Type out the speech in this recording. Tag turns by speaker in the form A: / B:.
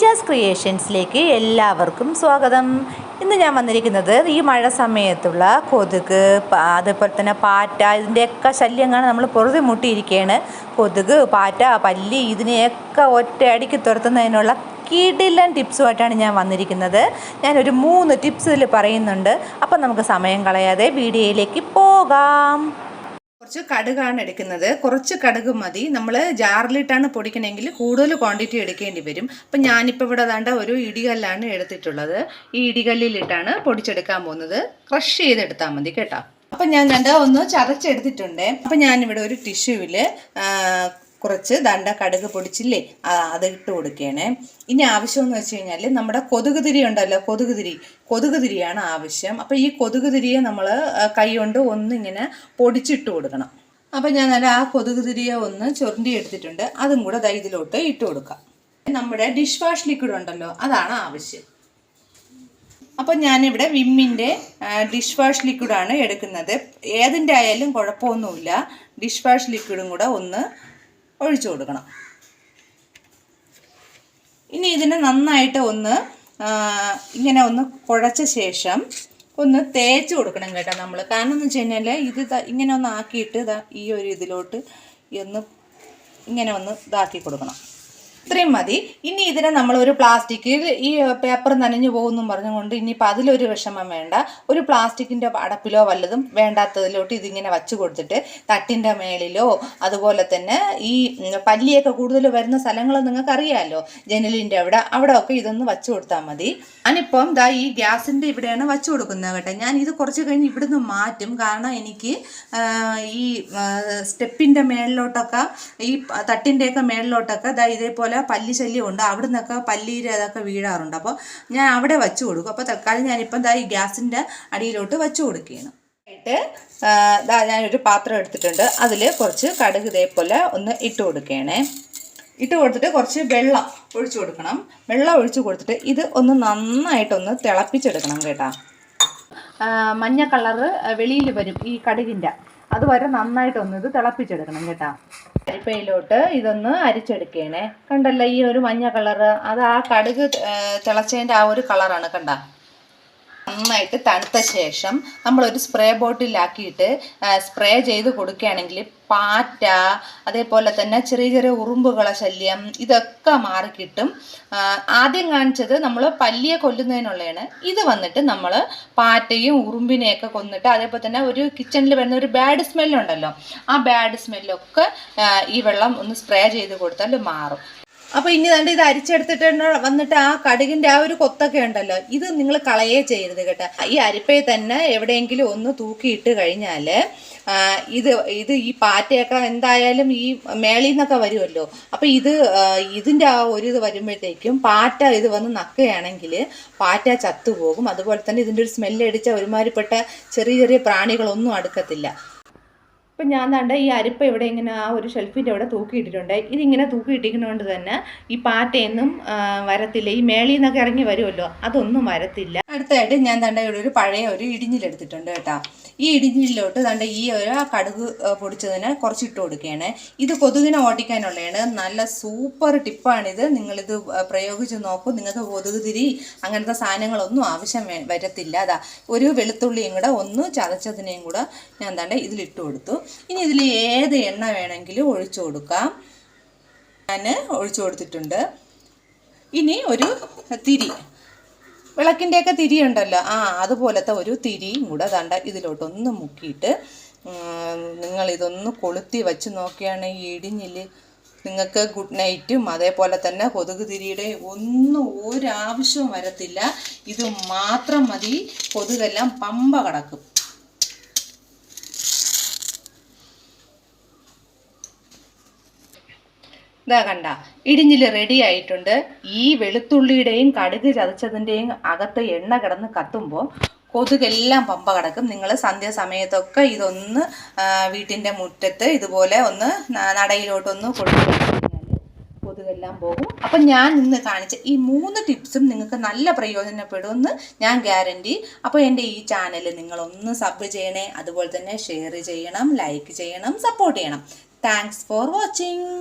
A: ശ്രീജാസ് ക്രിയേഷൻസിലേക്ക് എല്ലാവർക്കും സ്വാഗതം. ഇന്ന് ഞാൻ വന്നിരിക്കുന്നത് ഈ മഴ സമയത്തുള്ള കൊതുക് അതേപോലെ തന്നെ പാറ്റ ഇതിന്റെയൊക്കെ ശല്യങ്ങളാണ് നമ്മൾ പൊറുതി മുട്ടിയിരിക്കുകയാണ് കൊതുക് പാറ്റ പല്ലി ഇതിനെയൊക്കെ ഒറ്റയടിക്ക് തുരത്തുന്നതിനുള്ള കിടിലൻ ടിപ്സുമായിട്ടാണ് ഞാൻ വന്നിരിക്കുന്നത്. ഞാനൊരു മൂന്ന് ടിപ്സ് ഇതിൽ പറയുന്നുണ്ട്. അപ്പം നമുക്ക് സമയം കളയാതെ വീഡിയോയിലേക്ക് പോകാം. കുറച്ച് കടുകാണ് എടുക്കുന്നത്. കുറച്ച് കടുക് മതി. നമ്മൾ ജാറിലിട്ടാണ് പൊടിക്കണമെങ്കിൽ കൂടുതൽ ക്വാണ്ടിറ്റി എടുക്കേണ്ടി വരും. അപ്പം ഞാനിപ്പോൾ ഇവിടെ വേണ്ട ഒരു ഇടികല്ലാണ് എടുത്തിട്ടുള്ളത്. ഈ ഇടികല്ലിലിട്ടാണ് പൊടിച്ചെടുക്കാൻ പോകുന്നത്. ക്രഷ് ചെയ്തെടുത്താൽ മതി കേട്ടോ. അപ്പം ഞാൻ ദണ്ട ഒന്ന് ചതച്ചെടുത്തിട്ടുണ്ട്. അപ്പം ഞാനിവിടെ ഒരു ടിഷ്യൂവിൽ കുറച്ച് ദണ്ട കടുക് പൊടിച്ചില്ലേ അത് ഇട്ട് കൊടുക്കുകയാണേ ഇനി ആവശ്യമെന്ന് വെച്ച് കഴിഞ്ഞാൽ നമ്മുടെ കൊതുക് തിരി ഉണ്ടല്ലോ കൊതുക് തിരി. കൊതുക് തിരിയാണ് ആവശ്യം. അപ്പോൾ ഈ കൊതുക് തിരിയെ നമ്മൾ കൈ കൊണ്ട് ഒന്നിങ്ങനെ പൊടിച്ചിട്ട് കൊടുക്കണം. അപ്പോൾ ഞാൻ നല്ല ആ കൊതുക് തിരിയെ ഒന്ന് ചൊരണ്ടി എടുത്തിട്ടുണ്ട്. അതും കൂടെ ദാ ഇട്ട് കൊടുക്കാം. നമ്മുടെ ഡിഷ് വാഷ് ലിക്വിഡ് ഉണ്ടല്ലോ അതാണ് ആവശ്യം. അപ്പോൾ ഞാനിവിടെ വിമ്മിന്റെ ഡിഷ് വാഷ് ലിക്വിഡാണ് എടുക്കുന്നത്. ഏതിന്റെ ആയാലും കുഴപ്പമൊന്നുമില്ല. ഡിഷ് വാഷ് ലിക്വിഡും കൂടെ ഒന്ന് ഒഴിച്ചു കൊടുക്കണം. ഇനി ഇതിനെ നന്നായിട്ട് ഒന്ന് ഇങ്ങനെ ഒന്ന് കുഴച്ച ശേഷം ഒന്ന് തേച്ച് കൊടുക്കണം കേട്ടോ നമ്മൾ കാരണം എന്ന് വെച്ച് കഴിഞ്ഞാൽ ഇത് ഇങ്ങനെ ഒന്ന് ആക്കിയിട്ട് ഈ ഒരു ഇതിലോട്ട് ഒന്ന് ഇങ്ങനെ ഒന്ന് ഇതാക്കി കൊടുക്കണം. ഇത്രയും മതി. ഇനി ഇതിനെ നമ്മൾ ഒരു പ്ലാസ്റ്റിക്കിൽ ഈ പേപ്പർ നനഞ്ഞു പോകുന്നു പറഞ്ഞുകൊണ്ട് ഇനിയിപ്പോൾ അതിലൊരു വിഷമം വേണ്ട. ഒരു പ്ലാസ്റ്റിക്കിന്റെ അടപ്പിലോ വല്ലതും വേണ്ടാത്തതിലോട്ട് ഇതിങ്ങനെ വച്ച് കൊടുത്തിട്ട് തട്ടിന്റെ മേളിലോ അതുപോലെ തന്നെ ഈ പല്ലിയൊക്കെ കൂടുതൽ വരുന്ന സ്ഥലങ്ങൾ നിങ്ങൾക്ക് അറിയാമല്ലോ ജനലിന്റെ അവിടെ അവിടെ ഒക്കെ ഇതൊന്ന് വച്ച് കൊടുത്താൽ മതി. ഞാനിപ്പം ദാ ഈ ഗ്യാസിന്റെ ഇവിടെയാണ് വച്ച് കൊടുക്കുന്നത് കേട്ടോ. ഞാൻ ഇത് കുറച്ച് കഴിഞ്ഞ് ഇവിടുന്ന് മാറ്റും. കാരണം എനിക്ക് ഈ സ്റ്റെപ്പിന്റെ മേളിലോട്ടൊക്കെ ഈ തട്ടിന്റെയൊക്കെ മേളിലോട്ടൊക്കെ ദാ ഇതേപോലെ പല്ലി ശല്യം ഉണ്ട് അവിടെ നിന്നൊക്കെ പല്ലീരെ അതൊക്കെ വീഴാറുണ്ട്. അപ്പോൾ ഞാൻ അവിടെ വെച്ച് കൊടുക്കും. അപ്പോൾ തൽക്കാലം ഞാനിപ്പം ദാ ഈ ഗ്യാസിന്റെ അടിയിലോട്ട് വെച്ച് കൊടുക്കുകയാണ്. ആയിട്ട് ഞാനൊരു പാത്രം എടുത്തിട്ടുണ്ട്. അതിൽ കുറച്ച് കടുക് ഇതേപോലെ ഒന്ന് ഇട്ട് കൊടുക്കുകയാണേ. ഇട്ട് കൊടുത്തിട്ട് കുറച്ച് വെള്ളം ഒഴിച്ചു കൊടുക്കണം. വെള്ളം ഒഴിച്ചു കൊടുത്തിട്ട് ഇത് ഒന്ന് നന്നായിട്ടൊന്ന് തിളപ്പിച്ചെടുക്കണം കേട്ടോ. മഞ്ഞ കളറ് വെളിയിൽ വരും ഈ കടുകിന്റെ. അതുവരെ നന്നായിട്ടൊന്ന് ഇത് തിളപ്പിച്ചെടുക്കണം കേട്ടോ. അരിപ്പയിലോട്ട് ഇതൊന്ന് അരിച്ചെടുക്കണേ. കണ്ടല്ലോ ഈ ഒരു മഞ്ഞ കളറ്? അത് ആ കടുക് തിളച്ചതിന്റെ ആ ഒരു കളറാണ് കണ്ട? നന്നായിട്ട് തണുത്ത ശേഷം നമ്മളൊരു സ്പ്രേ ബോട്ടിലാക്കിയിട്ട് സ്പ്രേ ചെയ്ത് കൊടുക്കുകയാണെങ്കിൽ പാറ്റ അതേപോലെ തന്നെ ചെറിയ ചെറിയ ഉറുമ്പുകളെ ശല്യം ഇതൊക്കെ മാറിക്കിട്ടും. ആദ്യം കാണിച്ചത് നമ്മൾ പല്ലിയെ കൊല്ലുന്നതിനുള്ളതാണ് ഇത് വന്നിട്ട് നമ്മൾ പാറ്റയും ഉറുമ്പിനെയൊക്കെ കൊന്നിട്ട് അതേപോലെ തന്നെ ഒരു കിച്ചണിൽ വരുന്ന ഒരു ബാഡ് സ്മെല്ലുണ്ടല്ലോ ആ ബാഡ് സ്മെല്ലൊക്കെ ഈ വെള്ളം ഒന്ന് സ്പ്രേ ചെയ്ത് കൊടുത്താൽ മാറും. അപ്പോൾ ഇനി തന്നെ ഇത് അരിച്ചെടുത്തിട്ട് വന്നിട്ട് ആ കടുകിന്റെ ആ ഒരു കൊത്തൊക്കെ ഉണ്ടല്ലോ ഇത് നിങ്ങൾ കളയേ ചെയ്യരുത് കേട്ടോ. ഈ അരിപ്പയെ തന്നെ എവിടെയെങ്കിലും ഒന്ന് തൂക്കിയിട്ട് കഴിഞ്ഞാൽ ഇത് ഇത് ഈ പാറ്റയൊക്കെ എന്തായാലും ഈ മേളിൽ നിന്നൊക്കെ വരുമല്ലോ. അപ്പോൾ ഇത് ഇതിന്റെ ആ ഒരു ഇത് വരുമ്പോഴത്തേക്കും പാറ്റ ഇത് വന്ന് നക്കുകയാണെങ്കിൽ പാറ്റ ചത്തുപോകും. അതുപോലെ തന്നെ ഇതിന്റെ ഒരു സ്മെല്ല് അടിച്ച ഒരുമാതിരിപ്പെട്ട ചെറിയ ചെറിയ പ്രാണികളൊന്നും അടുക്കത്തില്ല. ഇപ്പം ഞാൻ കണ്ട ഈ അരിപ്പ ഇവിടെ ഇങ്ങനെ ആ ഒരു ഷെൽഫിന്റെ അവിടെ തൂക്കിയിട്ടിട്ടുണ്ട്. ഇതിങ്ങനെ തൂക്കിയിട്ടിരിക്കുന്നതുകൊണ്ട് തന്നെ ഈ പാറ്റയൊന്നും വരത്തില്ല. ഈ മേളിൽ നിന്നൊക്കെ ഇറങ്ങി വരുമല്ലോ അതൊന്നും വരത്തില്ല. അടുത്തായിട്ട് ഞാൻ തണ്ട ഇവിടെ ഒരു പഴയ ഒരു ഇടിഞ്ഞിലെടുത്തിട്ടുണ്ട് കേട്ടോ. ഈ ഇടിഞ്ഞിലോട്ട് തണ്ട ഈ ഒരു കടുക് പൊടിച്ചതിന് കുറച്ച് ഇട്ട് കൊടുക്കുകയാണ്. ഇത് കൊതുകിനെ ഓടിക്കാനുള്ളതാണ് നല്ല സൂപ്പർ ടിപ്പാണിത്. നിങ്ങളിത് പ്രയോഗിച്ച് നോക്കൂ. നിങ്ങൾക്ക് കൊതുക് തിരി അങ്ങനത്തെ സാധനങ്ങളൊന്നും ആവശ്യം വരത്തില്ല. അതാ ഒരു വെളുത്തുള്ളിയും കൂടെ ഒന്ന് ചതച്ചതിനെയും കൂടെ ഞാൻ തണ്ട ഇതിലിട്ട് കൊടുത്തു. ഇനി ഇതിൽ ഏത് എണ്ണ വേണമെങ്കിലും ഒഴിച്ചു കൊടുക്കാം. ഞാൻ ഒഴിച്ചു കൊടുത്തിട്ടുണ്ട്. ഇനി ഒരു തിരി. വിളക്കിന്റെയൊക്കെ തിരിയുണ്ടല്ലോ. ആ അതുപോലത്തെ ഒരു തിരിയും കൂടെ തണ്ട ഇതിലോട്ടൊന്ന് മുക്കിയിട്ട് നിങ്ങളിതൊന്ന് കൊളുത്തി വെച്ച് നോക്കിയാണ് ഈ ഇടിഞ്ഞിൽ നിങ്ങൾക്ക് ഗുഡ് നൈറ്റും അതേപോലെ തന്നെ കൊതുക് തിരിയുടെ ഒന്നും ഒരാവശ്യവും വരത്തില്ല. ഇത് മാത്രം മതി. കൊതുകെല്ലാം പമ്പ കടക്കും. ഇതാ കണ്ട ഇടിഞ്ഞിൽ റെഡി ആയിട്ടുണ്ട്. ഈ വെളുത്തുള്ളിയുടെയും കടുക് ചതച്ചതിന്റെയും അകത്ത് എണ്ണ കിടന്ന് കത്തുമ്പോൾ കൊതുകെല്ലാം പമ്പ കിടക്കും. നിങ്ങൾ സന്ധ്യാസമയത്തൊക്കെ ഇതൊന്ന് വീട്ടിന്റെ മുറ്റത്ത് ഇതുപോലെ ഒന്ന് നടയിലോട്ടൊന്ന് കൊടുത്തു കൊതുകെല്ലാം പോകും. അപ്പം ഞാൻ ഇന്ന് കാണിച്ച ഈ മൂന്ന് ടിപ്സും നിങ്ങൾക്ക് നല്ല പ്രയോജനപ്പെടുമെന്ന് ഞാൻ ഗ്യാരണ്ടി. അപ്പോൾ എന്റെ ഈ ചാനൽ നിങ്ങളൊന്ന് സബ് ചെയ്യണേ. അതുപോലെ തന്നെ ഷെയർ ചെയ്യണം ലൈക്ക് ചെയ്യണം സപ്പോർട്ട് ചെയ്യണം. Thanks for watching